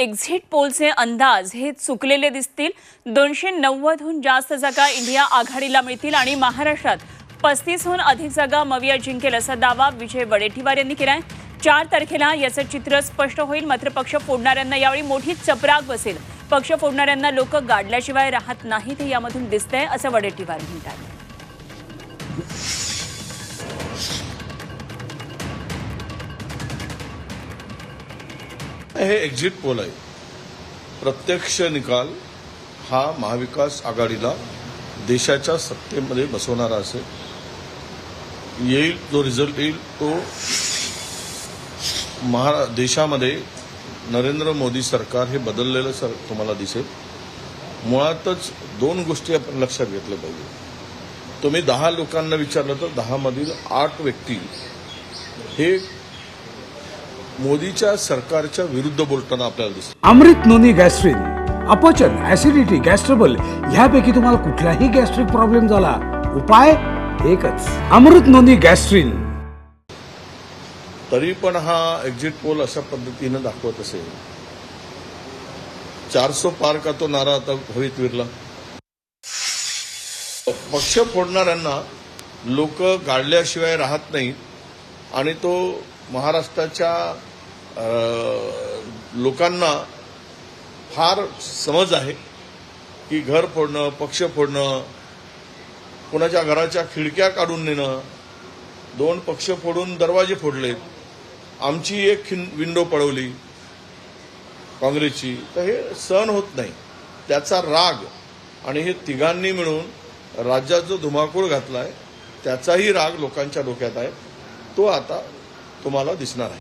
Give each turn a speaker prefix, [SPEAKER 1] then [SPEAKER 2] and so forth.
[SPEAKER 1] Exit पोलचे अंदाज हे चुकलेले दिसतील. दोनशे नव्वदहून जास्त जागा इंडिया आघाडीला मिळतील आणि महाराष्ट्रात पस्तीसहून अधिक जागा मविया जिंकेल असा दावा विजय वडेट्टीवार यांनी केलाय. चार तारखेला याचं चित्र स्पष्ट होईल. मात्र पक्ष फोडणाऱ्यांना यावेळी मोठी चपराक बसेल. पक्ष फोडणाऱ्यांना लोक गाडल्याशिवाय राहत नाहीत हे यामधून दिसतंय असं वडेट्टीवार म्हणतात.
[SPEAKER 2] हे एक्झिट पोल आहे. प्रत्यक्ष निकाल हा महाविकास आघाडीला देशाच्या सत्तेमध्ये बसवणारा असेल. येईल जो रिझल्ट येईल तो महा देशामध्ये नरेंद्र मोदी सरकार हे बदललेलं सर तुम्हाला दिसेल. मुळातच दोन गोष्टी आपण लक्षात घेतल्या पाहिजे. तुम्ही दहा लोकांना विचारलं तर दहामधील आठ व्यक्ती हे मोदीच्या सरकारच्या विरुद्ध बोलताना आपल्याला दिसत.
[SPEAKER 3] अमृत नोनी गॅस्ट्रिन अपचन ऍसिडिटी गॅस्ट्रबल ह्यापैकी तुम्हाला कुठलाही गॅस्ट्रिक प्रॉब्लेम झाला उपाय एकच अमृत नोनी गॅस्ट्रिन.
[SPEAKER 2] तरी पण हा एक्झिट पोल अशा पद्धतीनं दाखवत असेल. चारसो पार का तो नारा आता हवेत विरला? पक्ष फोडणाऱ्यांना लोक गाडल्याशिवाय राहत नाहीत आणि तो महाराष्ट्राच्या लोकांना फार समज आहे की घर फोडणं पक्ष फोडणं कोणाच्या घराच्या खिडक्या काढून नेणं दोन पक्ष फोडून दरवाजे फोडलेत आमची एक विंडो पळवली काँग्रेसची तर हे सहन होत नाही. त्याचा राग आणि हे तिघांनी मिळून राज्यात जो धुमाकूळ घातलाय त्याचाही राग लोकांच्या डोक्यात आहे. तो आता तुम्हाला दिसणार आहे.